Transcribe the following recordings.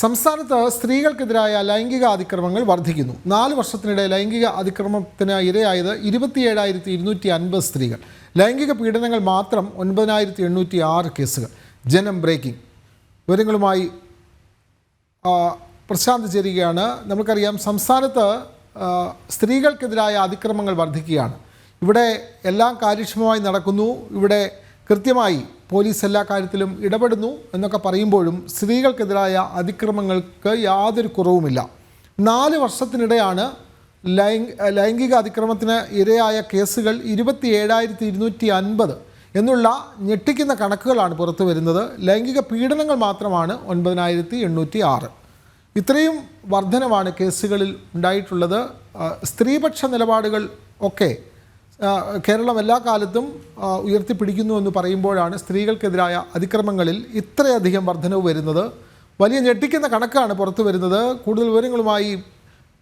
സംസ്ഥാനത്ത് സ്ത്രീകൾക്കെതിരായ ലൈംഗിക അതിക്രമങ്ങൾ വർദ്ധിക്കുന്നു. നാല് വർഷത്തിനിടെ ലൈംഗിക അതിക്രമത്തിന് ഇരയായത് ഇരുപത്തിയേഴായിരത്തി ഇരുന്നൂറ്റി അൻപത് സ്ത്രീകൾ. ലൈംഗിക പീഡനങ്ങൾ മാത്രം ഒൻപതിനായിരത്തി എണ്ണൂറ്റി ആറ് കേസുകൾ. ജനം ബ്രേക്കിംഗ്. വിവരങ്ങളുമായി പ്രശാന്ത് ചേരുകയാണ്. നമുക്കറിയാം സംസ്ഥാനത്ത് സ്ത്രീകൾക്കെതിരായ അതിക്രമങ്ങൾ വർദ്ധിക്കുകയാണ്. ഇവിടെ എല്ലാം കാര്യക്ഷമമായി നടക്കുന്നു. ഇവിടെ കൃത്യമായി പോലീസ് എല്ലാ കാര്യത്തിലും ഇടപെടുന്നു എന്നൊക്കെ പറയുമ്പോഴും സ്ത്രീകൾക്കെതിരായ അതിക്രമങ്ങൾക്ക് യാതൊരു കുറവുമില്ല. നാല് വർഷത്തിനിടെയാണ് ലൈംഗ ലൈംഗിക അതിക്രമത്തിന് ഇരയായ കേസുകൾ ഇരുപത്തി ഏഴായിരത്തി ഇരുന്നൂറ്റി അൻപത് എന്നുള്ള ഞെട്ടിക്കുന്ന കണക്കുകളാണ് പുറത്തു വരുന്നത്. ലൈംഗിക പീഡനങ്ങൾ മാത്രമാണ് ഒൻപതിനായിരത്തി എണ്ണൂറ്റി ആറ് ഇത്രയും വർധനമാണ് കേസുകളിൽ ഉണ്ടായിട്ടുള്ളത്. സ്ത്രീപക്ഷ നിലപാടുകൾ ഒക്കെ കേരളം എല്ലാ കാലത്തും ഉയർത്തിപ്പിടിക്കുന്നു എന്ന് പറയുമ്പോഴാണ് സ്ത്രീകൾക്കെതിരായ അതിക്രമങ്ങളിൽ ഇത്രയധികം വർധനവ് വരുന്നത്. വലിയ ഞെട്ടിക്കുന്ന കണക്കാണ് പുറത്തു വരുന്നത്. കൂടുതൽ വിവരങ്ങളുമായി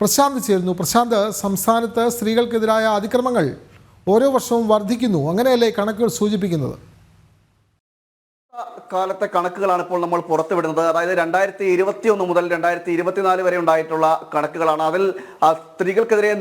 പ്രശാന്ത് ചേരുന്നു. പ്രശാന്ത് സംസ്ഥാനത്ത് സ്ത്രീകൾക്കെതിരായ അതിക്രമങ്ങൾ ഓരോ വർഷവും വർദ്ധിക്കുന്നു. അങ്ങനെയല്ലേ കണക്കുകൾ സൂചിപ്പിക്കുന്നത്? കാലത്തെ കണക്കുകളാണ് ഇപ്പോൾ നമ്മൾ പുറത്തുവിടുന്നത്. അതായത് രണ്ടായിരത്തി ഇരുപത്തി ഒന്ന് മുതൽ രണ്ടായിരത്തി ഇരുപത്തിനാല് വരെ ഉണ്ടായിട്ടുള്ള കണക്കുകളാണ്. അതിൽ സ്ത്രീകൾക്കെതിരെ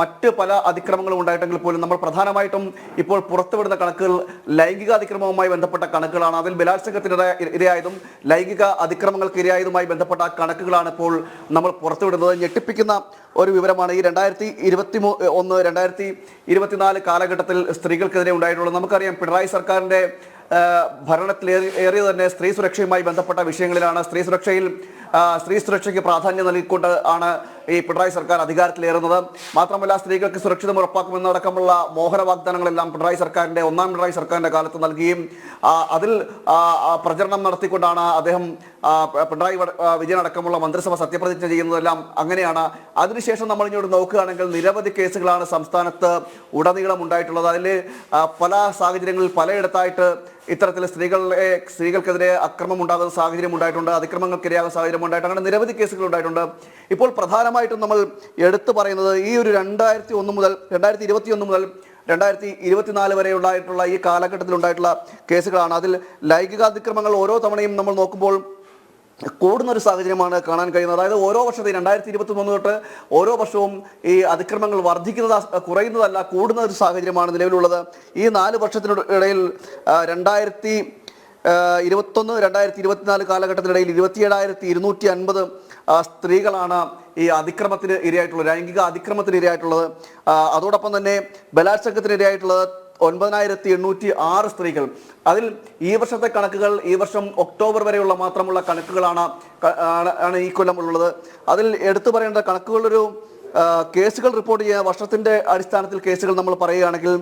മറ്റ് പല അതിക്രമങ്ങളും ഉണ്ടായിട്ടെങ്കിൽ പോലും നമ്മൾ പ്രധാനമായിട്ടും ഇപ്പോൾ പുറത്തുവിടുന്ന കണക്കുകൾ ലൈംഗിക അതിക്രമവുമായി ബന്ധപ്പെട്ട കണക്കുകളാണ്. അതിൽ ബലാത്സംഗത്തിന് ഇരയായതും ലൈംഗിക അതിക്രമങ്ങൾക്ക് ഇരയായതുമായി ബന്ധപ്പെട്ട കണക്കുകളാണ് ഇപ്പോൾ നമ്മൾ പുറത്തുവിടുന്നത്. ഞെട്ടിപ്പിക്കുന്ന ഒരു വിവരമാണ് ഈ രണ്ടായിരത്തി ഇരുപത്തി മൂ ഒന്ന് രണ്ടായിരത്തി ഇരുപത്തിനാല് കാലഘട്ടത്തിൽ സ്ത്രീകൾക്കെതിരെ ഉണ്ടായിട്ടുള്ളത്. നമുക്കറിയാം പിണറായി സർക്കാരിന്റെ ഏറിയ തന്നെ സ്ത്രീ സുരക്ഷയുമായി ബന്ധപ്പെട്ട വിഷയങ്ങളിലാണ്. സ്ത്രീ സുരക്ഷയിൽ സ്ത്രീ സുരക്ഷയ്ക്ക് പ്രാധാന്യം നൽകിക്കൊണ്ട് ആണ് ഈ പിണറായി സർക്കാർ അധികാരത്തിലേറുന്നത്. മാത്രമല്ല സ്ത്രീകൾക്ക് സുരക്ഷിതം ഉറപ്പാക്കുമെന്നടക്കമുള്ള മോഹന വാഗ്ദാനങ്ങളെല്ലാം പിണറായി സർക്കാരിന്റെ ഒന്നാം പിണറായി സർക്കാരിന്റെ കാലത്ത് നൽകുകയും അതിൽ പ്രചരണം നടത്തിക്കൊണ്ടാണ് അദ്ദേഹം പിണറായി വിജയൻ അടക്കമുള്ള മന്ത്രിസഭ സത്യപ്രതിജ്ഞ ചെയ്യുന്നതെല്ലാം അങ്ങനെയാണ്. അതിനുശേഷം നമ്മൾ ഇങ്ങോട്ട് നോക്കുകയാണെങ്കിൽ നിരവധി കേസുകളാണ് സംസ്ഥാനത്ത് ഉടനീളം ഉണ്ടായിട്ടുള്ളത്. അതിൽ പല സാഹചര്യങ്ങളിൽ പലയിടത്തായിട്ട് ഇത്തരത്തിൽ സ്ത്രീകളെ സ്ത്രീകൾക്കെതിരെ അക്രമം ഉണ്ടാകുന്ന സാഹചര്യം ഉണ്ടായിട്ടുണ്ട് അതിക്രമങ്ങൾക്കിരയാകുന്ന സാഹചര്യം ഉണ്ടായിട്ടുണ്ട് അങ്ങനെ നിരവധി കേസുകൾ ഉണ്ടായിട്ടുണ്ട്. ഇപ്പോൾ പ്രധാനമായിട്ടും നമ്മൾ എടുത്തു പറയുന്നത് ഈ ഒരു രണ്ടായിരത്തി ഒന്ന് മുതൽ രണ്ടായിരത്തി ഇരുപത്തി ഒന്ന് മുതൽ രണ്ടായിരത്തി ഇരുപത്തിനാല് വരെ ഉണ്ടായിട്ടുള്ള ഈ കാലഘട്ടത്തിൽ ഉണ്ടായിട്ടുള്ള കേസുകളാണ്. അതിൽ ലൈംഗികാതിക്രമങ്ങൾ ഓരോ തവണയും നമ്മൾ നോക്കുമ്പോൾ കൂടുന്ന ഒരു സാഹചര്യമാണ് കാണാൻ കഴിയുന്നത്. അതായത് ഓരോ വർഷത്തെയും രണ്ടായിരത്തി ഇരുപത്തി മൂന്ന് തൊട്ട് ഓരോ വർഷവും ഈ അതിക്രമങ്ങൾ വർദ്ധിക്കുന്നത് കുറയുന്നതല്ല കൂടുന്ന ഒരു സാഹചര്യമാണ് നിലവിലുള്ളത്. ഈ നാല് വർഷത്തിനിടയിൽ രണ്ടായിരത്തി ഇരുപത്തൊന്ന് രണ്ടായിരത്തി ഇരുപത്തിനാല് കാലഘട്ടത്തിനിടയിൽ ഇരുപത്തിയേഴായിരത്തി ഇരുന്നൂറ്റി അൻപത് സ്ത്രീകളാണ് ഈ അതിക്രമത്തിന് ഇരയായിട്ടുള്ളത് ലൈംഗിക അതിക്രമത്തിന് ഇരയായിട്ടുള്ളത്. അതോടൊപ്പം തന്നെ ബലാത്സംഗത്തിന് ഇരയായിട്ടുള്ളത് ഒൻപതിനായിരത്തി എണ്ണൂറ്റി ആറ് സ്ത്രീകൾ. അതിൽ ഈ വർഷത്തെ കണക്കുകൾ ഈ വർഷം ഒക്ടോബർ വരെയുള്ള മാത്രമുള്ള കണക്കുകളാണ് ആണ് ഈ കൊല്ലം ഉള്ളത്. അതിൽ എടുത്തു പറയേണ്ട കണക്കുകളൊരു കേസുകൾ റിപ്പോർട്ട് ചെയ്യുക വർഷത്തിന്റെ അടിസ്ഥാനത്തിൽ കേസുകൾ നമ്മൾ പറയുകയാണെങ്കിൽ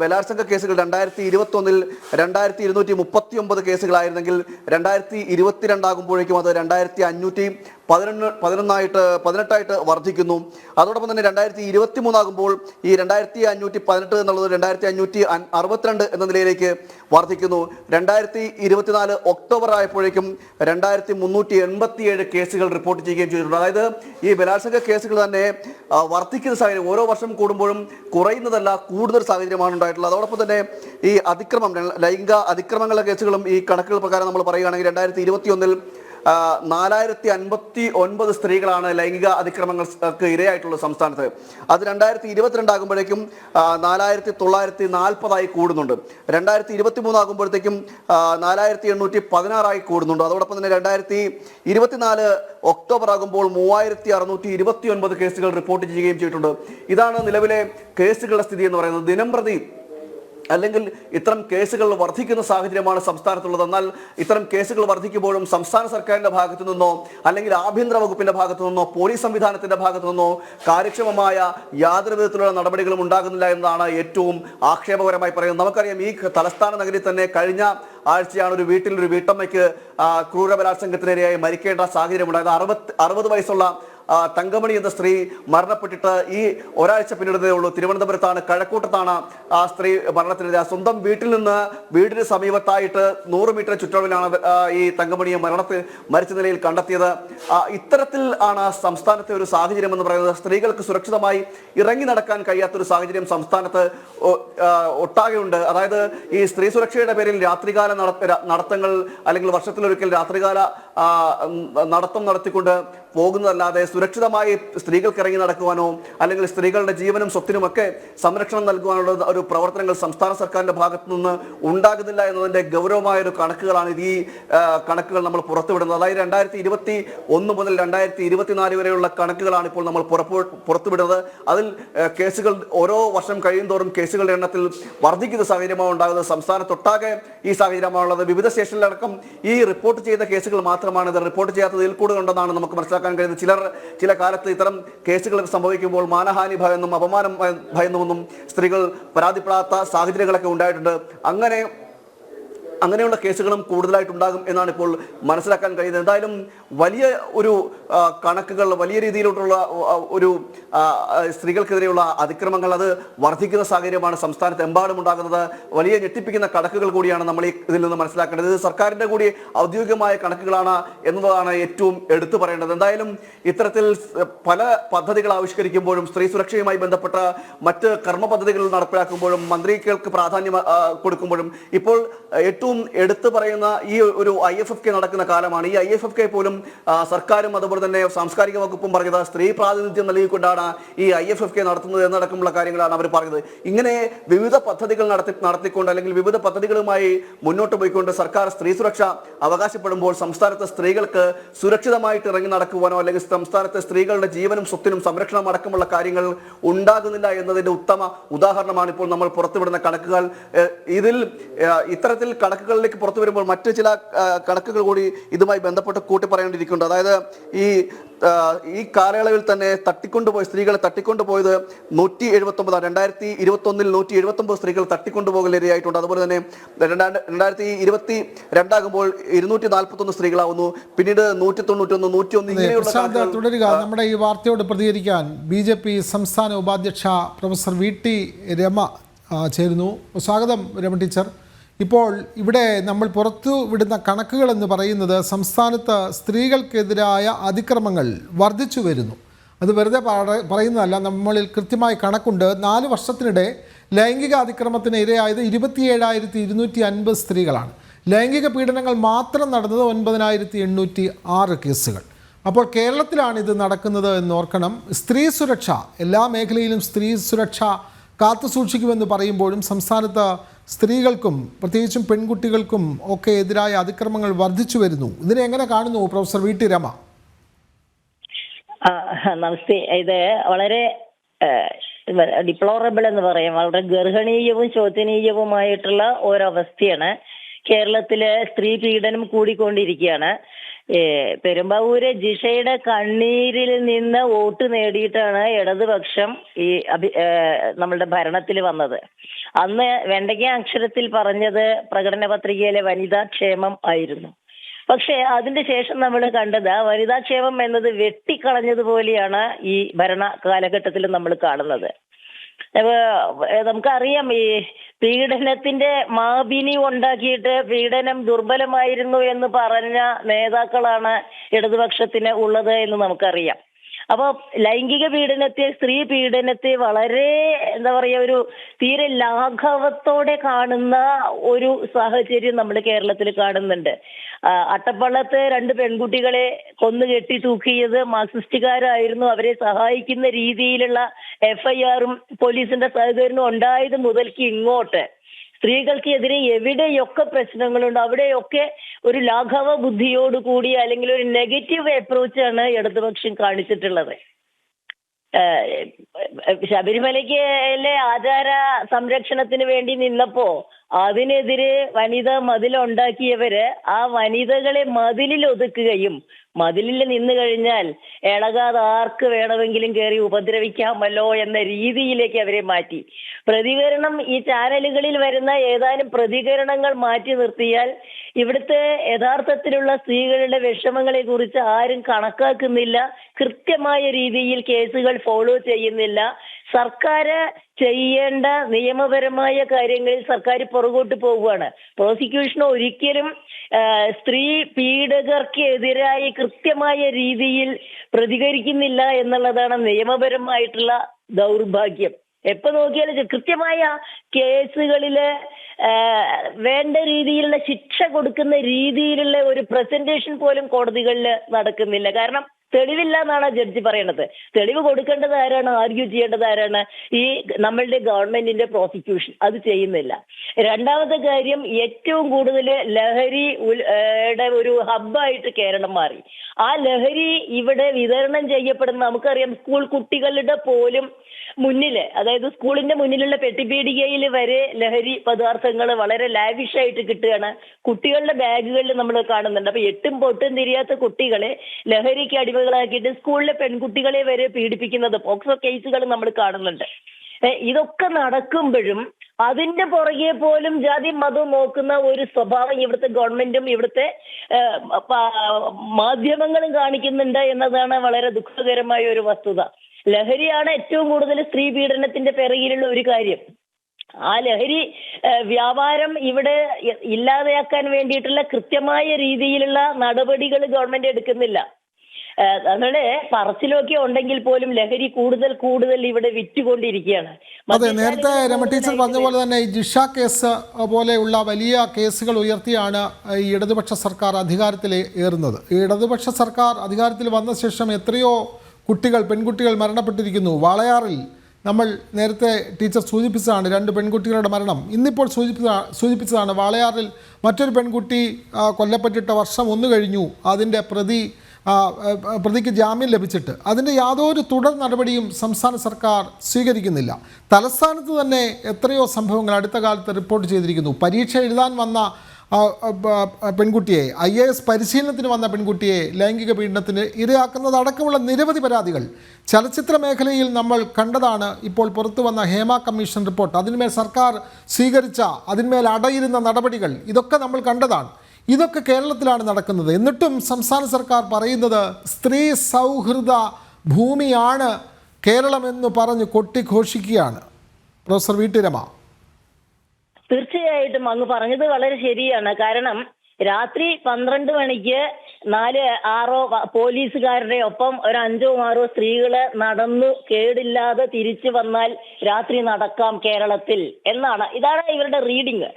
ബലാത്സംഗ കേസുകൾ രണ്ടായിരത്തി ഇരുപത്തി ഒന്നിൽ രണ്ടായിരത്തി ഇരുന്നൂറ്റി മുപ്പത്തി ഒമ്പത് കേസുകളായിരുന്നെങ്കിൽ രണ്ടായിരത്തി ഇരുപത്തിരണ്ടാകുമ്പോഴേക്കും അത് രണ്ടായിരത്തി അഞ്ഞൂറ്റി പതിനൊന്ന് പതിനൊന്നായിട്ട് പതിനെട്ടായിട്ട് വർദ്ധിക്കുന്നു. അതോടൊപ്പം തന്നെ രണ്ടായിരത്തി ഇരുപത്തി മൂന്നാകുമ്പോൾ ഈ രണ്ടായിരത്തി അഞ്ഞൂറ്റി പതിനെട്ട് എന്നുള്ളത് രണ്ടായിരത്തി അഞ്ഞൂറ്റി അറുപത്തിരണ്ട് എന്ന നിലയിലേക്ക് വർദ്ധിക്കുന്നു. രണ്ടായിരത്തി ഇരുപത്തിനാല് ഒക്ടോബർ ആയപ്പോഴേക്കും രണ്ടായിരത്തി മുന്നൂറ്റി എൺപത്തിയേഴ് കേസുകൾ റിപ്പോർട്ട് ചെയ്യുകയും ചെയ്തിട്ടുണ്ട്. അതായത് ഈ ബലാത്സംഗ കേസുകൾ തന്നെ വർദ്ധിക്കുന്ന സാഹചര്യം ഓരോ വർഷം കൂടുമ്പോഴും കുറയുന്നതല്ല കൂടുതൽ സാഹചര്യമാണ് ഉണ്ടായിട്ടുള്ളത്. അതോടൊപ്പം തന്നെ ഈ അതിക്രമം ലൈംഗിക അതിക്രമങ്ങളുടെ കേസുകളും ഈ കണക്കുകൾ പ്രകാരം നമ്മൾ പറയുകയാണെങ്കിൽ രണ്ടായിരത്തി ഇരുപത്തി ഒന്നിൽ നാലായിരത്തി അൻപത്തി ഒൻപത് സ്ത്രീകളാണ് ലൈംഗിക അതിക്രമങ്ങൾക്ക് ഇരയായിട്ടുള്ള സംസ്ഥാനത്ത്. അത് രണ്ടായിരത്തി ഇരുപത്തിരണ്ടാകുമ്പോഴേക്കും നാലായിരത്തി തൊള്ളായിരത്തി നാൽപ്പതായി കൂടുന്നുണ്ട്. രണ്ടായിരത്തി ഇരുപത്തി മൂന്നാകുമ്പോഴത്തേക്കും നാലായിരത്തി എണ്ണൂറ്റി പതിനാറായി കൂടുന്നുണ്ട്. അതോടൊപ്പം തന്നെ രണ്ടായിരത്തി ഇരുപത്തിനാല് ഒക്ടോബർ ആകുമ്പോൾ മൂവായിരത്തി അറുന്നൂറ്റി ഇരുപത്തി ഒൻപത് കേസുകൾ റിപ്പോർട്ട് ചെയ്യുകയും ചെയ്തിട്ടുണ്ട്. ഇതാണ് നിലവിലെ കേസുകളുടെ സ്ഥിതി എന്ന് പറയുന്നത്. ദിനംപ്രതി അല്ലെങ്കിൽ ഇത്തരം കേസുകൾ വർദ്ധിക്കുന്ന സാഹചര്യമാണ് സംസ്ഥാനത്തുള്ളത്. എന്നാൽ ഇത്തരം കേസുകൾ വർദ്ധിക്കുമ്പോഴും സംസ്ഥാന സർക്കാരിന്റെ ഭാഗത്തു നിന്നോ അല്ലെങ്കിൽ ആഭ്യന്തര വകുപ്പിന്റെ ഭാഗത്തു നിന്നോ പോലീസ് സംവിധാനത്തിന്റെ ഭാഗത്തു നിന്നോ കാര്യക്ഷമമായ യാതൊരു വിധത്തിലുള്ള നടപടികളും ഉണ്ടാകുന്നില്ല എന്നതാണ് ഏറ്റവും ആക്ഷേപകരമായി പറയുന്നത്. നമുക്കറിയാം ഈ തലസ്ഥാന നഗരി തന്നെ കഴിഞ്ഞ ആഴ്ചയാണ് ഒരു വീട്ടിൽ ഒരു വീട്ടമ്മയ്ക്ക് ക്രൂരബലാത്സംഗത്തിനിരയായി ക്രൂര ബലാത്സംഗത്തിനിരയായി മരിക്കേണ്ട സാഹചര്യം ഉണ്ടായത് അറുപത് അറുപത് വയസ്സുള്ള തങ്കമണി എന്ന സ്ത്രീ മരണപ്പെട്ടിട്ട് ഈ ഒരാഴ്ച പിന്നിടുന്നതേ ഉള്ളൂ. തിരുവനന്തപുരത്താണ് കഴക്കൂട്ടത്താണ് ആ സ്ത്രീ മരണത്തിനിര സ്വന്തം വീട്ടിൽ നിന്ന് വീടിന് സമീപത്തായിട്ട് നൂറ് മീറ്റർ ചുറ്റളവിലാണ് ഈ തങ്കമണിയെ മരണത്തിൽ മരിച്ച നിലയിൽ കണ്ടെത്തിയത്. ഇത്തരത്തിൽ ആണ് സംസ്ഥാനത്തെ ഒരു സാഹചര്യം എന്ന് പറയുന്നത്. സ്ത്രീകൾക്ക് സുരക്ഷിതമായി ഇറങ്ങി നടക്കാൻ കഴിയാത്തൊരു സാഹചര്യം സംസ്ഥാനത്ത് ഒട്ടാകെയുണ്ട്. അതായത് ഈ സ്ത്രീ സുരക്ഷയുടെ പേരിൽ രാത്രികാല നടത്തങ്ങൾ അല്ലെങ്കിൽ വർഷത്തിലൊരിക്കൽ രാത്രികാല നടത്തം നടത്തിക്കൊണ്ട് പോകുന്നതല്ലാതെ സുരക്ഷിതമായി സ്ത്രീകൾക്ക് ഇറങ്ങി നടക്കുവാനോ അല്ലെങ്കിൽ സ്ത്രീകളുടെ ജീവനും സ്വത്തിനുമൊക്കെ സംരക്ഷണം നൽകുവാനുള്ള ഒരു പ്രവർത്തനങ്ങൾ സംസ്ഥാന സർക്കാരിന്റെ ഭാഗത്തു നിന്ന് ഉണ്ടാകുന്നില്ല എന്നതിന്റെ ഗൗരവമായ ഒരു കണക്കുകളാണ് ഈ കണക്കുകൾ നമ്മൾ പുറത്തുവിടുന്നത്. അതായത് രണ്ടായിരത്തി ഇരുപത്തി ഒന്ന് മുതൽ രണ്ടായിരത്തി ഇരുപത്തിനാല് വരെയുള്ള കണക്കുകളാണ് ഇപ്പോൾ നമ്മൾ പുറത്തുവിടുന്നത്. അതിൽ കേസുകൾ ഓരോ വർഷം കഴിയുന്തോറും കേസുകളുടെ എണ്ണത്തിൽ വർദ്ധിക്കുന്ന സാഹചര്യമാണ് ഉണ്ടാകുന്നത്. സംസ്ഥാനത്തൊട്ടാകെ ഈ സാഹചര്യമാണുള്ളത്. വിവിധ സ്റ്റേഷനിലടക്കം ഈ റിപ്പോർട്ട് ചെയ്ത കേസുകൾ മാത്രമാണ് ഇത് റിപ്പോർട്ട് ചെയ്യാത്തത്. ഇതിൽ കൂടുതലുണ്ടെന്നാണ് നമുക്ക് മനസ്സിലാക്കാൻ കഴിയുന്നത്. ചിലർ ചില കാലത്ത് ഇത്തരം കേസുകൾ സംഭവിക്കുമ്പോൾ മാനഹാനി ഭയന്നും അപമാനം ഭയ- ഭയന്നുമെന്നും സ്ത്രീകൾ പരാതിപ്പെടാത്ത സാഹചര്യങ്ങളൊക്കെ ഉണ്ടായിട്ടുണ്ട്. അങ്ങനെ അങ്ങനെയുള്ള കേസുകളും കൂടുതലായിട്ടുണ്ടാകും എന്നാണ് ഇപ്പോൾ മനസ്സിലാക്കാൻ കഴിയുന്നത്. എന്തായാലും വലിയ ഒരു കണക്കുകൾ വലിയ രീതിയിലോട്ടുള്ള ഒരു സ്ത്രീകൾക്കെതിരെയുള്ള അതിക്രമങ്ങൾ അത് വർദ്ധിക്കുന്ന സാഹചര്യമാണ്. സംസ്ഥാനത്ത് എമ്പാടും ഉണ്ടാകുന്നത്. വലിയ ഞെട്ടിപ്പിക്കുന്ന കണക്കുകൾ കൂടിയാണ് നമ്മൾ ഇതിൽ നിന്ന് മനസ്സിലാക്കേണ്ടത്. ഇത് സർക്കാരിന്റെ കൂടി ഔദ്യോഗികമായ കണക്കുകളാണ് എന്നതാണ് ഏറ്റവും എടുത്തു പറയേണ്ടത്. എന്തായാലും ഇത്തരത്തിൽ പല പദ്ധതികൾ ആവിഷ്കരിക്കുമ്പോഴും സ്ത്രീ സുരക്ഷയുമായി ബന്ധപ്പെട്ട മറ്റ് കർമ്മ പദ്ധതികൾ നടപ്പിലാക്കുമ്പോഴും മന്ത്രികൾക്ക് പ്രാധാന്യം കൊടുക്കുമ്പോഴും ഇപ്പോൾ ഏറ്റവും എടുത്തു പറയുന്ന ഈ ഒരു ഐ എഫ് എഫ് കെ നടക്കുന്ന കാലമാണ്. ഈ ഐ എഫ് എഫ് കെ പോലും സർക്കാരും അതുപോലെ തന്നെ സാംസ്കാരിക വകുപ്പും പറഞ്ഞത് സ്ത്രീ പ്രാതിനിധ്യം നൽകിക്കൊണ്ടാണ് ഈ ഐ എഫ് എഫ് കെ നടത്തുന്നത് എന്നടക്കമുള്ള കാര്യങ്ങളാണ് അവർ പറഞ്ഞത്. ഇങ്ങനെ വിവിധ പദ്ധതികൾ നടത്തി നടത്തിക്കൊണ്ട് അല്ലെങ്കിൽ വിവിധ പദ്ധതികളുമായി മുന്നോട്ട് പോയിക്കൊണ്ട് സർക്കാർ സ്ത്രീ സുരക്ഷ അവകാശപ്പെടുമ്പോൾ സംസ്ഥാനത്തെ സ്ത്രീകൾക്ക് സുരക്ഷിതമായിട്ട് ഇറങ്ങി നടക്കുവാനോ അല്ലെങ്കിൽ സംസ്ഥാനത്തെ സ്ത്രീകളുടെ ജീവനും സ്വത്തിനും സംരക്ഷണം അടക്കമുള്ള കാര്യങ്ങൾ ഉണ്ടാകുന്നില്ല എന്നതിന്റെ ഉത്തമ ഉദാഹരണമാണ് ഇപ്പോൾ നമ്മൾ പുറത്തുവിടുന്ന കണക്കുകൾ. ഇതിൽ ഇത്തരത്തിൽ ഇത്തരത്തിൽ കണക്കുകളിലേക്ക് പുറത്തു വരുമ്പോൾ മറ്റു ചില കണക്കുകൾ കൂടി ഇതുമായി ബന്ധപ്പെട്ട് കൂട്ടി പറയേണ്ടിയിരിക്കുന്നുണ്ട് അതായത് ഈ ഈ കാലയളവിൽ തന്നെ തട്ടിക്കൊണ്ടുപോയ സ്ത്രീകളെ തട്ടിക്കൊണ്ടുപോയത് നൂറ്റി എഴുപത്തി ഒമ്പതാണ് രണ്ടായിരത്തി ഇരുപത്തി ഒന്നിൽ നൂറ്റി എഴുപത്തി ഒമ്പത് സ്ത്രീകൾ തട്ടിക്കൊണ്ടുപോകൽ ഇരയായിട്ടുണ്ട്. അതുപോലെ തന്നെ രണ്ടായിര- രണ്ടായിരത്തി ഇരുപത്തി രണ്ടാകുമ്പോൾ ഇരുന്നൂറ്റി നാൽപ്പത്തി ഒന്ന് സ്ത്രീകളാവുന്നു. പിന്നീട് നൂറ്റി തൊണ്ണൂറ്റി ഒന്ന് നൂറ്റി ഒന്ന് ഇങ്ങനെയുള്ള തുടരുക. നമ്മുടെ ഈ വാർത്തയോട് പ്രതികരിക്കാൻ ബി ജെ പി സംസ്ഥാന ഉപാധ്യക്ഷ പ്രൊഫസർ വി ടി രമ ചേരുന്നു. സ്വാഗതം രമ ടീച്ചർ. ഇപ്പോൾ ഇവിടെ നമ്മൾ പുറത്തു വിടുന്ന കണക്കുകൾ എന്ന് പറയുന്നത് സംസ്ഥാനത്ത് സ്ത്രീകൾക്കെതിരായ അതിക്രമങ്ങൾ വർദ്ധിച്ചു വരുന്നു. അത് വെറുതെ പറ- പറയുന്നതല്ല നമ്മളിൽ കൃത്യമായ കണക്കുണ്ട്. നാല് വർഷത്തിനിടെ ലൈംഗിക അതിക്രമത്തിന് ഇരയായത് ഇരുപത്തിയേഴായിരത്തി ഇരുന്നൂറ്റി അൻപത് സ്ത്രീകളാണ്. ലൈംഗിക പീഡനങ്ങൾ മാത്രം നടന്നത് ഒൻപതിനായിരത്തി എണ്ണൂറ്റി ആറ് കേസുകൾ. അപ്പോൾ കേരളത്തിലാണ് ഇത് നടക്കുന്നത് എന്ന് ഓർക്കണം. സ്ത്രീ സുരക്ഷ എല്ലാ മേഖലയിലും സ്ത്രീ സുരക്ഷ കാത്തു സൂക്ഷിക്കുമെന്ന് പറയുമ്പോഴും സംസ്ഥാനത്ത് സ്ത്രീകൾക്കും പ്രത്യേകിച്ചും പെൺകുട്ടികൾക്കും ഒക്കെ എതിരായ അതിക്രമങ്ങൾ വർദ്ധിച്ചു വരുന്നു. ഇതിനെ എങ്ങനെ കാണുന്നു പ്രൊഫസർ വി ടി രമ? നമസ്തേ. ഇത് വളരെ ഡിപ്ലോറബിൾ എന്ന് പറയാം. വളരെ ഗർഹണീയവും ശോചനീയവുമായിട്ടുള്ള ഒരവസ്ഥയാണ് കേരളത്തിലെ സ്ത്രീ പീഡനം കൂടിക്കൊണ്ടിരിക്കുകയാണ്. പെരുമ്പാവൂര് ജിഷയുടെ കണ്ണീരിൽ നിന്ന് വോട്ട് നേടിയിട്ടാണ് ഇടതുപക്ഷം ഈ അഭി നമ്മളുടെ ഭരണത്തിൽ വന്നത്. അന്ന് വെണ്ടയ്ക്ക അക്ഷരത്തിൽ പറഞ്ഞത് പ്രകടന പത്രികയിലെ വനിതാ ക്ഷേമം ആയിരുന്നു. പക്ഷേ അതിന്റെ ശേഷം നമ്മൾ കണ്ടത് വനിതാക്ഷേമം എന്നത് വെട്ടിക്കളഞ്ഞതുപോലെയാണ് ഈ ഭരണ കാലഘട്ടത്തിൽ നമ്മൾ കാണുന്നത്. നമുക്കറിയാം ഈ പീഡനത്തിന്റെ മാപിനി ഉണ്ടാക്കിയിട്ട് പീഡനം ദുർബലമായിരുന്നു എന്ന് പറഞ്ഞ നേതാക്കളാണ് ഇടതുപക്ഷത്തിന് ഉള്ളത് എന്ന് നമുക്കറിയാം. അപ്പൊ ലൈംഗിക പീഡനത്തെ സ്ത്രീ പീഡനത്തെ വളരെ എന്താ പറയാ ഒരു തീരെ ലാഘവത്തോടെ കാണുന്ന ഒരു സാഹചര്യം നമ്മൾ കേരളത്തിൽ കാണുന്നുണ്ട്. അട്ടപ്പള്ളത്ത് രണ്ട് പെൺകുട്ടികളെ കൊന്നു കെട്ടി തൂക്കിയത് മാർക്സിസ്റ്റുകാരായിരുന്നു. അവരെ സഹായിക്കുന്ന രീതിയിലുള്ള എഫ്ഐആറും പോലീസിന്റെ സഹകരണവും ഉണ്ടായത് മുതൽക്ക് ഇങ്ങോട്ട്. സ്ത്രീകൾക്കെതിരെ എവിടെയൊക്കെ പ്രശ്നങ്ങളുണ്ട് അവിടെയൊക്കെ ഒരു ലാഘവ ബുദ്ധിയോടുകൂടി അല്ലെങ്കിൽ ഒരു നെഗറ്റീവ് അപ്രോച്ചാണ് ഇടതുപക്ഷം കാണിച്ചിട്ടുള്ളത്. ശബരിമലയ്ക്ക് ആചാര സംരക്ഷണത്തിന് വേണ്ടി നിന്നപ്പോ അതിനെതിരെ വനിതാ മതിലുണ്ടാക്കിയവര് ആ വനിതകളെ മതിലിൽ ഒതുക്കുകയും മതിലിൽ നിന്ന് കഴിഞ്ഞാൽ ഇളകാതെ ആർക്ക് വേണമെങ്കിലും കയറി ഉപദ്രവിക്കാമല്ലോ എന്ന രീതിയിലേക്ക് അവരെ മാറ്റി. പ്രതികരണം ഈ ചാനലുകളിൽ വരുന്ന ഏതാനും പ്രതികരണങ്ങൾ മാറ്റി നിർത്തിയാൽ ഇവിടുത്തെ യഥാർത്ഥത്തിലുള്ള സ്ത്രീകളുടെ വിഷമങ്ങളെ കുറിച്ച് ആരും കണക്കാക്കുന്നില്ല. കൃത്യമായ രീതിയിൽ കേസുകൾ ഫോളോ ചെയ്യുന്നില്ല. സർക്കാർ ചെയ്യേണ്ട നിയമപരമായ കാര്യങ്ങളിൽ സർക്കാർ പുറകോട്ട് പോവുകയാണ്. പ്രോസിക്യൂഷൻ ഒരിക്കലും സ്ത്രീ പീഡകർക്കെതിരായി കൃത്യമായ രീതിയിൽ പ്രതികരിക്കുന്നില്ല എന്നുള്ളതാണ് നിയമപരമായിട്ടുള്ള ദൗർഭാഗ്യം. എപ്പോ നോക്കിയാലും കൃത്യമായ കേസുകളിൽ വേണ്ട രീതിയിലുള്ള ശിക്ഷ കൊടുക്കുന്ന രീതിയിലുള്ള ഒരു പ്രസന്റേഷൻ പോലും കോടതികളിൽ നടക്കുന്നില്ല. കാരണം തെളിവില്ല എന്നാണ് ജഡ്ജി പറയണത്. തെളിവ് കൊടുക്കേണ്ടത് ആരാണ്? ആർഗ്യൂ ചെയ്യേണ്ടത് ആരാണ്? ഈ നമ്മളുടെ ഗവൺമെന്റിന്റെ പ്രോസിക്യൂഷൻ അത് ചെയ്യുന്നില്ല. രണ്ടാമത്തെ കാര്യം ഏറ്റവും കൂടുതൽ ലഹരി ഒരു ഹബ്ബായിട്ട് കേരളം മാറി. ആ ലഹരി ഇവിടെ വിതരണം ചെയ്യപ്പെടുന്ന നമുക്കറിയാം സ്കൂൾ കുട്ടികളുടെ പോലും മുന്നിൽ അതായത് സ്കൂളിന്റെ മുന്നിലുള്ള പെട്ടിപീടികയിൽ വരെ ലഹരി പദാർത്ഥങ്ങൾ വളരെ ലാവിഷ് ആയിട്ട് കിട്ടുകയാണ്. കുട്ടികളുടെ ബാഗുകളിൽ നമ്മൾ കാണുന്നുണ്ട്. അപ്പൊ എട്ടും പൊട്ടും തിരിയാത്ത കുട്ടികളെ ലഹരിക്ക് അടിമകളാക്കിയിട്ട് സ്കൂളിലെ പെൺകുട്ടികളെ വരെ പീഡിപ്പിക്കുന്നത് പോക്സോ കേസുകൾ നമ്മൾ കാണുന്നുണ്ട്. ഇതൊക്കെ നടക്കുമ്പോഴും അതിന്റെ പുറകെ പോലും ജാതി മതവും നോക്കുന്ന ഒരു സ്വഭാവം ഇവിടുത്തെ ഗവൺമെന്റും ഇവിടുത്തെ മാധ്യമങ്ങളും കാണിക്കുന്നുണ്ട് എന്നതാണ് വളരെ ദുഃഖകരമായ ഒരു വസ്തുത. ലഹരിയാണ് ഏറ്റവും കൂടുതൽ സ്ത്രീ പീഡനത്തിന്റെ പിറകിലുള്ള ഒരു കാര്യം. ആ ലഹരി വ്യാപാരം ഇവിടെ ഇല്ലാതെയാക്കാൻ വേണ്ടിയിട്ടുള്ള കൃത്യമായ രീതിയിലുള്ള നടപടികൾ ഗവൺമെന്റ് എടുക്കുന്നില്ല. നമ്മുടെ പറച്ചിലൊക്കെ ഉണ്ടെങ്കിൽ പോലും ലഹരി കൂടുതൽ കൂടുതൽ ഇവിടെ വിറ്റുകൊണ്ടിരിക്കുകയാണ്. അതെ നേരത്തെ രമ ടീച്ചർ പറഞ്ഞ പോലെ തന്നെ ഈ ജിഷ കേസ് പോലെയുള്ള വലിയ കേസുകൾ ഉയർത്തിയാണ് ഈ ഇടതുപക്ഷ സർക്കാർ അധികാരത്തിൽ ഏറുന്നത്. ഈ ഇടതുപക്ഷ സർക്കാർ അധികാരത്തിൽ വന്ന ശേഷം എത്രയോ കുട്ടികൾ പെൺകുട്ടികൾ മരണപ്പെട്ടിരിക്കുന്നു. വാളയാറിൽ നമ്മൾ നേരത്തെ ടീച്ചർ സൂചിപ്പിച്ചതാണ് രണ്ട് പെൺകുട്ടികളുടെ മരണം. ഇന്നിപ്പോൾ സൂചിപ്പിച്ച സൂചിപ്പിച്ചതാണ് വാളയാറിൽ മറ്റൊരു പെൺകുട്ടി കൊല്ലപ്പെട്ടിട്ട വർഷം ഒന്ന് കഴിഞ്ഞു. അതിന്റെ പ്രതി പ്രതിക്ക് ജാമ്യം ലഭിച്ചിട്ട്. അതിന്റെ യാതൊരു തുടർ നടപടിയും സംസ്ഥാന സർക്കാർ സ്വീകരിക്കുന്നില്ല. തലസ്ഥാനത്ത് തന്നെ എത്രയോ സംഭവങ്ങൾ അടുത്ത കാലത്ത് റിപ്പോർട്ട് ചെയ്തിരിക്കുന്നു. പരീക്ഷ എഴുതാൻ വന്ന പെൺകുട്ടിയെ ഐ എ എസ് പരിശീലനത്തിന് വന്ന പെൺകുട്ടിയെ ലൈംഗിക പീഡനത്തിന് ഇരയാക്കുന്നത് അടക്കമുള്ള നിരവധി പരാതികൾ. ചലച്ചിത്ര മേഖലയിൽ നമ്മൾ കണ്ടതാണ്. ഇപ്പോൾ പുറത്തു വന്ന ഹേമ കമ്മീഷൻ റിപ്പോർട്ട്. അതിന്മേൽ സർക്കാർ സ്വീകരിച്ച അതിന്മേൽ അടയിരുന്ന നടപടികൾ. ഇതൊക്കെ നമ്മൾ കണ്ടതാണ്. ഇതൊക്കെ കേരളത്തിലാണ് നടക്കുന്നത്. എന്നിട്ടും സംസ്ഥാന സർക്കാർ പറയുന്നത് സ്ത്രീ സൗഹൃദ ഭൂമിയാണ് കേരളമെന്ന് പറഞ്ഞ് കൊട്ടിഘോഷിക്കുകയാണ്. പ്രൊഫസർ വീട്ടിരമ തീർച്ചയായിട്ടും അങ്ങ് പറഞ്ഞത് വളരെ ശരിയാണ്. കാരണം രാത്രി പന്ത്രണ്ട് മണിക്ക് നാല് ആറോ പോലീസുകാരുടെ ഒപ്പം ഒരു അഞ്ചോ ആറോ സ്ത്രീകൾ നടന്നു കേടില്ലാതെ തിരിച്ചു വന്നാൽ രാത്രി നടക്കാം കേരളത്തിൽ എന്നാണ്. ഇതാണ് ഇവരുടെ റീഡിങ്.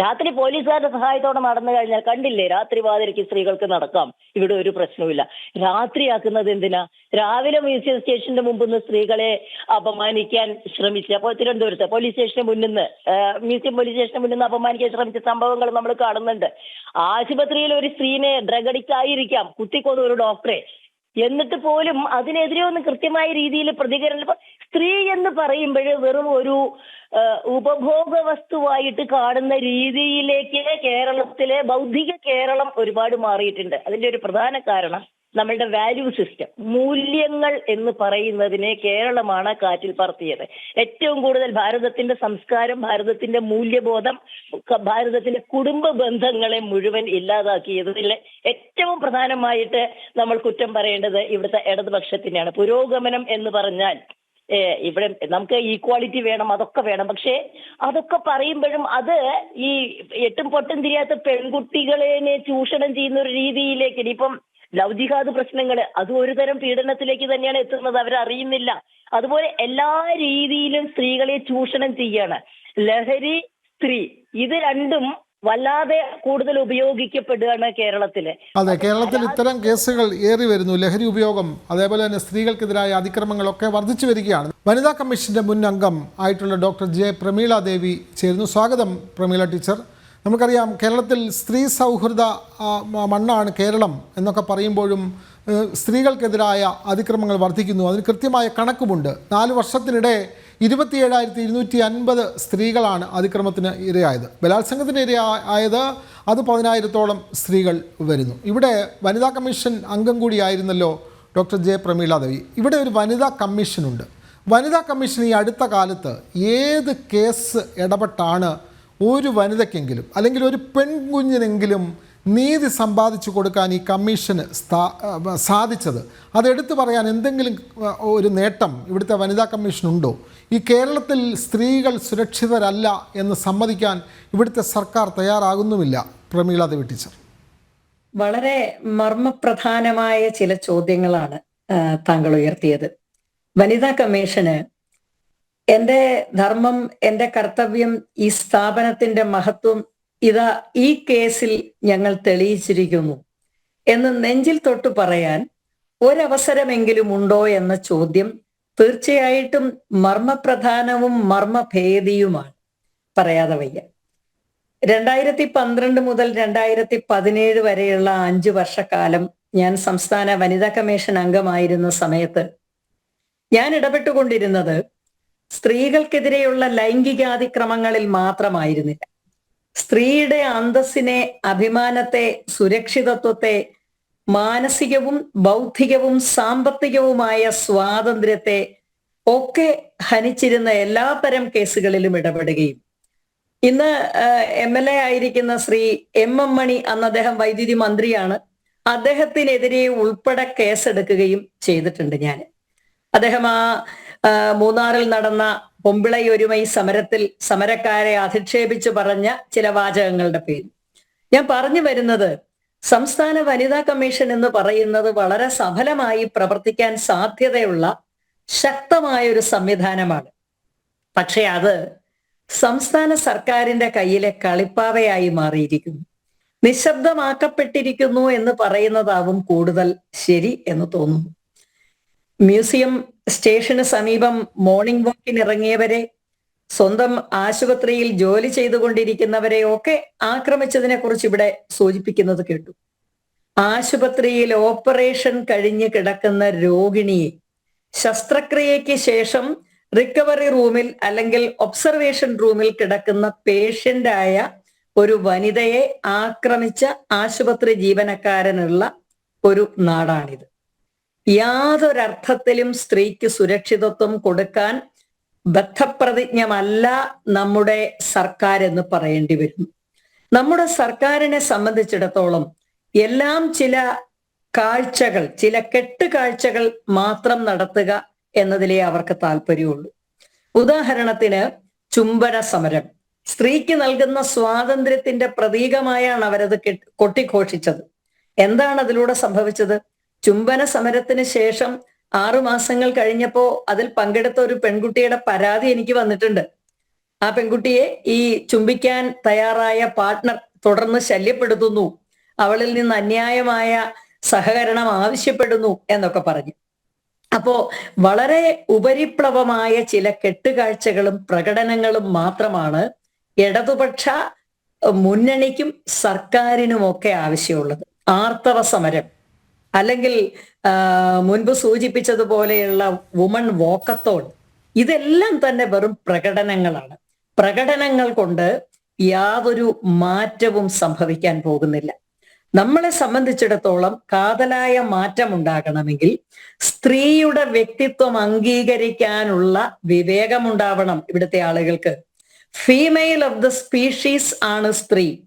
രാത്രി പോലീസുകാരുടെ സഹായത്തോടെ നടന്നു കഴിഞ്ഞാൽ കണ്ടില്ലേ രാത്രി പാതിരയ്ക്ക് സ്ത്രീകൾക്ക് നടക്കാം. ഇവിടെ ഒരു പ്രശ്നവുമില്ല. രാത്രിയാക്കുന്നത് എന്തിനാ? രാവിലെ മ്യൂസിയം സ്റ്റേഷന്റെ മുമ്പിൽ നിന്ന് സ്ത്രീകളെ അപമാനിക്കാൻ ശ്രമിച്ച അപ്പോൾ തിരുവനന്തപുരത്ത് പോലീസ് സ്റ്റേഷന് മുന്നിൽ നിന്ന് മ്യൂസിയം പോലീസ് സ്റ്റേഷന് മുന്നിൽ നിന്ന് അപമാനിക്കാൻ ശ്രമിച്ച സംഭവങ്ങൾ നമ്മൾ കാണുന്നുണ്ട്. ആശുപത്രിയിൽ ഒരു സ്ത്രീനെ ഡ്രഗ് അഡിക്റ്റ് ആയിരിക്കാം. കുത്തിക്കൊന്നു ഒരു ഡോക്ടറെ എന്നിട്ട് പോലും അതിനെതിരെ ഒന്നും കൃത്യമായ രീതിയിൽ പ്രതികരണം സ്ത്രീ എന്ന് പറയുമ്പോൾ വെറും ഒരു ഉപഭോഗ വസ്തുവായിട്ട് കാണുന്ന രീതിയിലേക്ക് കേരളത്തിലെ ബൗദ്ധിക കേരളം ഒരുപാട് മാറിയിട്ടുണ്ട്. അതിന്റെ ഒരു പ്രധാന കാരണം നമ്മളുടെ വാല്യൂ സിസ്റ്റം മൂല്യങ്ങൾ എന്ന് പറയുന്നതിനെ കേരളമാണ് കാറ്റിൽ പറത്തിയത്. ഏറ്റവും കൂടുതൽ ഭാരതത്തിന്റെ സംസ്കാരം ഭാരതത്തിന്റെ മൂല്യബോധം ഭാരതത്തിന്റെ കുടുംബ ബന്ധങ്ങളെ മുഴുവൻ ഇല്ലാതാക്കിയതിൽ ഏറ്റവും പ്രധാനമായിട്ട് നമ്മൾ കുറ്റം പറയേണ്ടത് ഇവിടുത്തെ ഇടതുപക്ഷത്തിനെയാണ്. പുരോഗമനം എന്ന് പറഞ്ഞാൽ ഇവിടെ നമുക്ക് ഈക്വാളിറ്റി വേണം അതൊക്കെ വേണം. പക്ഷേ അതൊക്കെ പറയുമ്പോഴും അത് ഈ എട്ടും പൊട്ടും തിരിയാത്ത പെൺകുട്ടികളെ ചൂഷണം ചെയ്യുന്ന ഒരു രീതിയിലേക്ക് ഇനിയിപ്പം ലവ് ജിഹാദ് പ്രശ്നങ്ങൾ അത് ഒരു തരം പീഡനത്തിലേക്ക് തന്നെയാണ് എത്തുന്നത്. അവരറിയുന്നില്ല. അതുപോലെ എല്ലാ രീതിയിലും സ്ത്രീകളെ ചൂഷണം ചെയ്യാണ്. ലഹരി സ്ത്രീ ഇത് രണ്ടും വല്ലാതെ കൂടുതൽ ഉപയോഗിക്കപ്പെടുകയാണ് കേരളത്തിൽ. അതെ കേരളത്തിൽ ഇത്തരം കേസുകൾ ഏറി വരുന്നു. ലഹരി ഉപയോഗം അതേപോലെ തന്നെ സ്ത്രീകൾക്കെതിരായ അതിക്രമങ്ങളൊക്കെ വർദ്ധിച്ചു വരികയാണ്. വനിതാ കമ്മീഷന്റെ മുൻ അംഗം ആയിട്ടുള്ള ഡോക്ടർ ജെ പ്രമീള ദേവി ചേരുന്നു. സ്വാഗതം പ്രമീള ടീച്ചർ. നമുക്കറിയാം കേരളത്തിൽ സ്ത്രീ സൗഹൃദ മണ്ണാണ് കേരളം എന്നൊക്കെ പറയുമ്പോഴും സ്ത്രീകൾക്കെതിരായ അതിക്രമങ്ങൾ വർദ്ധിക്കുന്നു. അതിന് കൃത്യമായ കണക്കുമുണ്ട്. നാല് വർഷത്തിനിടെ ഇരുപത്തിയേഴായിരത്തി ഇരുന്നൂറ്റി അൻപത് സ്ത്രീകളാണ് അതിക്രമത്തിന് ഇരയായത്. ബലാത്സംഗത്തിന് ഇരയായത് അത് പതിനായിരത്തോളം സ്ത്രീകൾ വരുന്നു. ഇവിടെ വനിതാ കമ്മീഷൻ അംഗം കൂടിയായിരുന്നല്ലോ ഡോക്ടർ ജെ. പ്രമീള ദേവി. ഇവിടെ ഒരു വനിതാ കമ്മീഷനുണ്ട്. വനിതാ കമ്മീഷൻ ഈ അടുത്ത കാലത്ത് ഏത് കേസ് ഇടപെട്ടാണ് ഒരു വനിതയ്ക്കെങ്കിലും അല്ലെങ്കിൽ ഒരു പെൺകുഞ്ഞിനെങ്കിലും നീതി സമ്പാദിച്ചു കൊടുക്കാൻ ഈ കമ്മീഷന് സാധിച്ചത്. അതെടുത്തു പറയാൻ എന്തെങ്കിലും ഒരു നേട്ടം ഇവിടുത്തെ വനിതാ കമ്മീഷനുണ്ടോ? ഈ കേരളത്തിൽ സ്ത്രീകൾ സുരക്ഷിതരല്ല എന്ന് സമ്മതിക്കാൻ ഇവിടുത്തെ സർക്കാർ തയ്യാറാകുന്നുമില്ല പ്രമീള ദേവി ടീച്ചർ. വളരെ മർമ്മപ്രധാനമായ ചില ചോദ്യങ്ങളാണ് താങ്കൾ ഉയർത്തിയത്. വനിതാ കമ്മീഷന് എന്റെ ധർമ്മം എന്റെ കർത്തവ്യം ഈ സ്ഥാപനത്തിന്റെ മഹത്വം ഇതാ ഈ കേസിൽ ഞങ്ങൾ തെളിയിച്ചിരിക്കുന്നു. എന്ന് നെഞ്ചിൽ തൊട്ട് പറയാൻ ഒരവസരമെങ്കിലും ഉണ്ടോ എന്ന ചോദ്യം തീർച്ചയായിട്ടും മർമ്മപ്രധാനവും മർമ്മഭേദിയുമാണ്. പറയാതെ വയ്യ. രണ്ടായിരത്തി പന്ത്രണ്ട് മുതൽ രണ്ടായിരത്തി പതിനേഴ് വരെയുള്ള അഞ്ചു വർഷക്കാലം ഞാൻ സംസ്ഥാന വനിതാ കമ്മീഷൻ അംഗമായിരുന്ന സമയത്ത് ഞാൻ ഇടപെട്ടുകൊണ്ടിരുന്നത് സ്ത്രീകൾക്കെതിരെയുള്ള ലൈംഗികാതിക്രമങ്ങളിൽ മാത്രമായിരുന്നില്ല. സ്ത്രീയുടെ അന്തസ്സിനെ അഭിമാനത്തെ സുരക്ഷിതത്വത്തെ മാനസികവും ബൗദ്ധികവും സാമ്പത്തികവുമായ സ്വാതന്ത്ര്യത്തെ ഒക്കെ ഹനിച്ചിരുന്ന എല്ലാ തരം കേസുകളിലും ഇടപെടുകയും. ഇന്ന് എം എൽ എ ആയിരിക്കുന്ന ശ്രീ എം എം മണി അന്ന് അദ്ദേഹം വൈദ്യുതി മന്ത്രിയാണ്. അദ്ദേഹത്തിനെതിരെ ഉൾപ്പെടെ കേസെടുക്കുകയും ചെയ്തിട്ടുണ്ട് ഞാൻ അദ്ദേഹം ആ മൂന്നാറിൽ നടന്ന പൊമ്പിളയൊരുമൈ സമരത്തിൽ സമരക്കാരെ അധിക്ഷേപിച്ച് പറഞ്ഞ ചില വാചകങ്ങളുടെ പേര്. ഞാൻ പറഞ്ഞു വരുന്നത് സംസ്ഥാന വനിതാ കമ്മീഷൻ എന്ന് പറയുന്നത് വളരെ സഫലമായി പ്രവർത്തിക്കാൻ സാധ്യതയുള്ള ശക്തമായ ഒരു സംവിധാനമാണ്. പക്ഷെ അത് സംസ്ഥാന സർക്കാരിന്റെ കയ്യിലെ കളിപ്പാവയായി മാറിയിരിക്കുന്നു. നിശബ്ദമാക്കപ്പെട്ടിരിക്കുന്നു എന്ന് പറയുന്നതാവും കൂടുതൽ ശരി എന്ന് തോന്നുന്നു. മ്യൂസിയം സ്റ്റേഷന് സമീപം മോർണിംഗ് വാക്കിന് ഇറങ്ങിയവരെ സ്വന്തം ആശുപത്രിയിൽ ജോലി ചെയ്തുകൊണ്ടിരിക്കുന്നവരെ ഒക്കെ ആക്രമിച്ചതിനെ കുറിച്ച് ഇവിടെ സൂചിപ്പിക്കുന്നത് കേട്ടു. ആശുപത്രിയിൽ ഓപ്പറേഷൻ കഴിഞ്ഞ് കിടക്കുന്ന രോഗിണിയെ ശസ്ത്രക്രിയയ്ക്ക് ശേഷം റിക്കവറി റൂമിൽ അല്ലെങ്കിൽ ഒബ്സർവേഷൻ റൂമിൽ കിടക്കുന്ന പേഷ്യന്റായ ഒരു വനിതയെ ആക്രമിച്ച ആശുപത്രി ജീവനക്കാരനുള്ള ഒരു നാടാണിത്. യാതൊരർത്ഥത്തിലും സ്ത്രീക്ക് സുരക്ഷിതത്വം കൊടുക്കാൻ ബദ്ധപ്രതിജ്ഞമല്ല നമ്മുടെ സർക്കാർ എന്ന് പറയേണ്ടി വരും. നമ്മുടെ സർക്കാരിനെ സംബന്ധിച്ചിടത്തോളം എല്ലാം ചില കാഴ്ചകൾ ചില കെട്ടുകാഴ്ചകൾ മാത്രം നടത്തുക എന്നതിലേ അവർക്ക് താല്പര്യമുള്ളൂ. ഉദാഹരണത്തിന് ചുംബന സമരം. സ്ത്രീക്ക് നൽകുന്ന സ്വാതന്ത്ര്യത്തിന്റെ പ്രതീകമായാണ് അവരത് കെട്ട് കൊട്ടിഘോഷിച്ചത്. എന്താണ് അതിലൂടെ സംഭവിച്ചത്? ചുംബന സമരത്തിന് ശേഷം ആറു മാസങ്ങൾ കഴിഞ്ഞപ്പോ അതിൽ പങ്കെടുത്ത ഒരു പെൺകുട്ടിയുടെ പരാതി എനിക്ക് വന്നിട്ടുണ്ട്. ആ പെൺകുട്ടിയെ ഈ ചുംബിക്കാൻ തയ്യാറായ പാർട്ട്ണർ തുടർന്ന് ശല്യപ്പെടുത്തുന്നു. അവളിൽ നിന്ന് അന്യായമായ സഹകരണം ആവശ്യപ്പെടുന്നു എന്നൊക്കെ പറഞ്ഞു. അപ്പോ വളരെ ഉപരിപ്ലവമായ ചില കെട്ടുകാഴ്ചകളും പ്രകടനങ്ങളും മാത്രമാണ് ഇടതുപക്ഷ മുന്നണിക്കും സർക്കാരിനുമൊക്കെ ആവശ്യമുള്ളത്. ആർത്തവ സമരം. അല്ലെങ്കിൽ മുൻപ് സൂചിപ്പിച്ചതുപോലെയുള്ള വുമൺ വോക്കത്തോൺ ഇതെല്ലാം തന്നെ വെറും പ്രകടനങ്ങളാണ്. പ്രകടനങ്ങൾ കൊണ്ട് യാതൊരു മാറ്റവും സംഭവിക്കാൻ പോകുന്നില്ല. നമ്മളെ സംബന്ധിച്ചിടത്തോളം കാതലായ മാറ്റം ഉണ്ടാകണമെങ്കിൽ സ്ത്രീയുടെ വ്യക്തിത്വം അംഗീകരിക്കാനുള്ള വിവേകമുണ്ടാവണം ഇവിടുത്തെ ആളുകൾക്ക്. ഫീമെയിൽ ഓഫ് ദ സ്പീഷീസ് ആണ് സ്ത്രീ.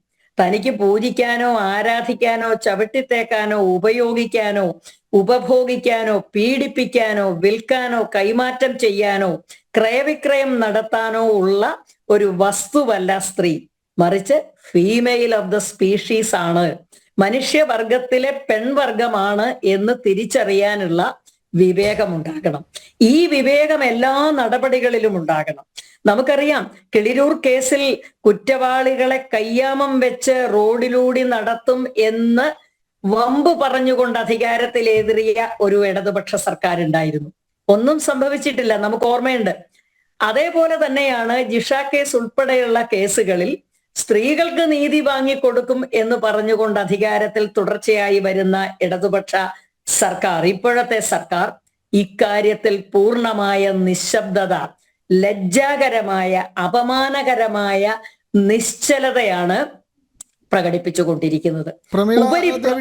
തനിക്ക് പൂജിക്കാനോ ആരാധിക്കാനോ ചവിട്ടിത്തേക്കാനോ ഉപയോഗിക്കാനോ ഉപഭോഗിക്കാനോ പീഡിപ്പിക്കാനോ വിൽക്കാനോ കൈമാറ്റം ചെയ്യാനോ ക്രയവിക്രയം നടത്താനോ ഉള്ള ഒരു വസ്തുവല്ല സ്ത്രീ. മറിച്ച് ഫീമെയിൽ ഓഫ് ദ സ്പീഷീസ് ആണ്. മനുഷ്യവർഗത്തിലെ പെൺവർഗമാണ് എന്ന് തിരിച്ചറിയാനുള്ള വിവേകം ഉണ്ടാകണം. ഈ വിവേകം എല്ലാ നടപടികളിലും ഉണ്ടാകണം. നമുക്കറിയാം കിളിരൂർ കേസിൽ കുറ്റവാളികളെ കയ്യാമം വെച്ച് റോഡിലൂടെ നടത്തും എന്ന് വമ്പ് പറഞ്ഞുകൊണ്ട് അധികാരത്തിലേറിയ ഒരു ഇടതുപക്ഷ സർക്കാർ ഉണ്ടായിരുന്നു ഒന്നും സംഭവിച്ചിട്ടില്ല നമുക്ക് ഓർമ്മയുണ്ട്. അതേപോലെ തന്നെയാണ് ജിഷ കേസ് ഉൾപ്പെടെയുള്ള കേസുകളിൽ സ്ത്രീകൾക്ക് നീതി വാങ്ങിക്കൊടുക്കും എന്ന് പറഞ്ഞുകൊണ്ട് അധികാരത്തിൽ തുടർച്ചയായി വരുന്ന ഇടതുപക്ഷ സർക്കാർ. ഇപ്പോഴത്തെ സർക്കാർ ഇക്കാര്യത്തിൽ പൂർണമായ നിശബ്ദത ലജ്ജാകരമായ അപമാനകരമായ നിശ്ചലതയാണ് പ്രകടിപ്പിച്ചുകൊണ്ടിരിക്കുന്നത്.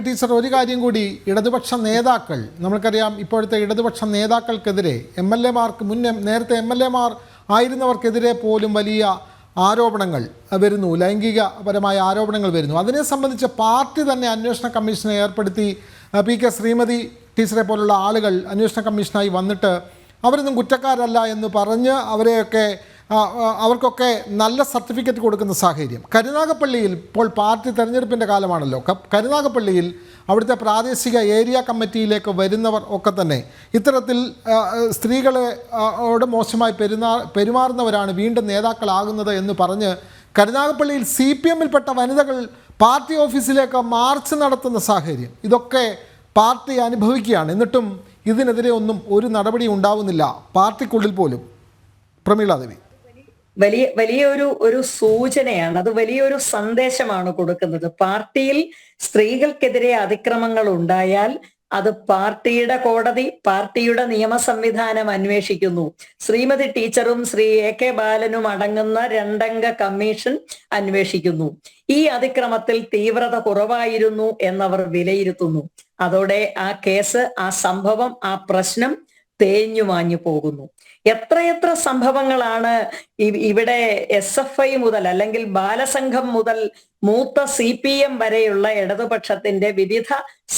ടീച്ചർ ഒരു കാര്യം കൂടി. ഇടതുപക്ഷ നേതാക്കൾ നമ്മൾക്കറിയാം ഇപ്പോഴത്തെ ഇടതുപക്ഷ നേതാക്കൾക്കെതിരെ എം എൽ എമാർക്ക് മുന്നേ നേരത്തെ എം എൽ എമാർ ആയിരുന്നവർക്കെതിരെ പോലും വലിയ ആരോപണങ്ങൾ വരുന്നു ലൈംഗികപരമായ ആരോപണങ്ങൾ വരുന്നു. അതിനെ സംബന്ധിച്ച് പാർട്ടി തന്നെ അന്വേഷണ കമ്മീഷനെ ഏർപ്പെടുത്തി പി കെ ശ്രീമതി ടീച്ചറെ പോലുള്ള ആളുകൾ അന്വേഷണ കമ്മീഷനായി വന്നിട്ട് അവരൊന്നും കുറ്റക്കാരല്ല എന്ന് പറഞ്ഞ് അവരെയൊക്കെ അവർക്കൊക്കെ നല്ല സർട്ടിഫിക്കറ്റ് കൊടുക്കുന്ന സാഹചര്യം. കരുനാഗപ്പള്ളിയിൽ ഇപ്പോൾ പാർട്ടി തെരഞ്ഞെടുപ്പിന്റെ കാലമാണല്ലോ. കരുനാഗപ്പള്ളിയിൽ അവിടുത്തെ പ്രാദേശിക ഏരിയ കമ്മിറ്റിയിലേക്ക് വരുന്നവർ ഒക്കെ തന്നെ ഇത്തരത്തിൽ ആ, ആ, സ്ത്രീകളെ ആ, ഓട് മോശമായി പെരുമാ പെരുമാറുന്നവരാണ് വീണ്ടും നേതാക്കളാകുന്നത് എന്ന് പറഞ്ഞ് കരുനാഗപ്പള്ളിയിൽ സി പി എമ്മിൽപ്പെട്ട വനിതകൾ പാർട്ടി ഓഫീസിലേക്ക് മാർച്ച് നടത്തുന്ന സാഹചര്യം. ഇതൊക്കെ പാർട്ടി അനുഭവിക്കുകയാണ്. എന്നിട്ടും ഇതിനെതിരെ ഒന്നും ഒരു നടപടി ഉണ്ടാവുന്നില്ല. പാർട്ടിക്കുള്ളിൽ പോലും. പ്രമീള ദേവി. വലിയ വലിയൊരു ഒരു സൂചനയാണ്. അത് വലിയൊരു സന്ദേശമാണ് കൊടുക്കുന്നത്. പാർട്ടിയിൽ സ്ത്രീകൾക്കെതിരെ അതിക്രമങ്ങൾ ഉണ്ടായാൽ അത് പാർട്ടിയുടെ കോടതി പാർട്ടിയുടെ നിയമ സംവിധാനം അന്വേഷിക്കുന്നു. ശ്രീമതി ടീച്ചറും ശ്രീ എ കെ ബാലനും അടങ്ങുന്ന രണ്ടംഗ കമ്മീഷൻ അന്വേഷിക്കുന്നു. ഈ അതിക്രമത്തിൽ തീവ്രത കുറവായിരുന്നു എന്നവർ വിലയിരുത്തുന്നു. അതോടെ ആ കേസ് ആ സംഭവം ആ പ്രശ്നം തേഞ്ഞു മാഞ്ഞു പോകുന്നു. എത്രയെത്ര സംഭവങ്ങളാണ് ഇവിടെ എസ് എഫ് ഐ മുതൽ അല്ലെങ്കിൽ ബാലസംഘം മുതൽ മൂത്ത സി പി എം വരെയുള്ള ഇടതുപക്ഷത്തിന്റെ വിവിധ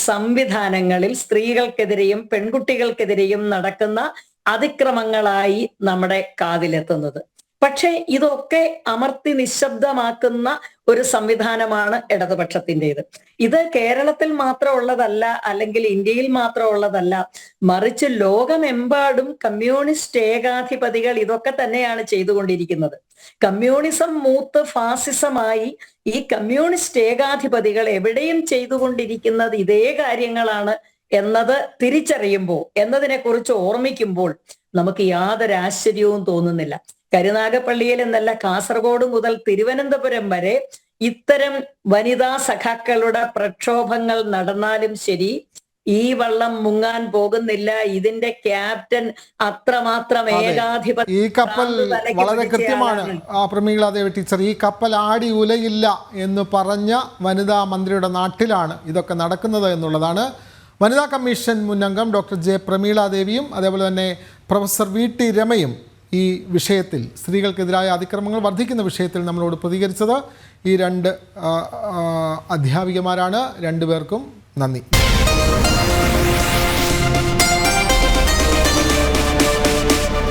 സംവിധാനങ്ങളിൽ സ്ത്രീകൾക്കെതിരെയും പെൺകുട്ടികൾക്കെതിരെയും നടക്കുന്ന അതിക്രമങ്ങളായി നമ്മുടെ കാതിലെത്തുന്നത്. പക്ഷേ ഇതൊക്കെ അമർത്തി നിശബ്ദമാക്കുന്ന ഒരു സംവിധാനമാണ് ഇടതുപക്ഷത്തിന്റെത്. ഇത് കേരളത്തിൽ മാത്രമുള്ളതല്ല അല്ലെങ്കിൽ ഇന്ത്യയിൽ മാത്രമുള്ളതല്ല മറിച്ച് ലോകമെമ്പാടും കമ്മ്യൂണിസ്റ്റ് ഏകാധിപതികൾ ഇതൊക്കെ തന്നെയാണ് ചെയ്തുകൊണ്ടിരിക്കുന്നത്. കമ്മ്യൂണിസം മൂത്ത് ഫാസിസമായി ഈ കമ്മ്യൂണിസ്റ്റ് ഏകാധിപതികൾ എവിടെയും ചെയ്തുകൊണ്ടിരിക്കുന്നത് ഇതേ കാര്യങ്ങളാണ് എന്നത് തിരിച്ചറിയുമ്പോൾ എന്നതിനെ കുറിച്ച് ഓർമ്മിക്കുമ്പോൾ നമുക്ക് യാതൊരു ആശ്ചര്യവും തോന്നുന്നില്ല. കരുനാഗപ്പള്ളിയിൽ എന്നല്ല കാസർഗോഡ് മുതൽ തിരുവനന്തപുരം വരെ ഇത്തരം വനിതാ സഖാക്കളുടെ പ്രക്ഷോഭങ്ങൾ നടന്നാലും ശരി ഈ വള്ളം മുങ്ങാൻ പോകുന്നില്ല. ഇതിന്റെ ക്യാപ്റ്റൻ അത്രമാത്രം ഏകാധിപത്യം ഈ കപ്പൽ വളരെ കൃത്യമാണ് പ്രമീള ദേവി ടീച്ചർ. ഈ കപ്പൽ ആടി ഉലയില്ല എന്ന് പറഞ്ഞ വനിതാ മന്ത്രിയുടെ നാട്ടിലാണ് ഇതൊക്കെ നടക്കുന്നത് എന്നുള്ളതാണ്. വനിതാ കമ്മീഷൻ മുൻ അംഗം ഡോക്ടർ ജെ പ്രമീള ദേവിയും അതേപോലെ തന്നെ പ്രൊഫസർ വി ടി രമയും ഈ വിഷയത്തിൽ സ്ത്രീകൾക്കെതിരായ അതിക്രമങ്ങൾ വർദ്ധിക്കുന്ന വിഷയത്തിൽ നമ്മളോട് പ്രതികരിച്ചത്. ഈ രണ്ട് അധ്യാപികമാരാണ്. രണ്ടുപേർക്കും നന്ദി.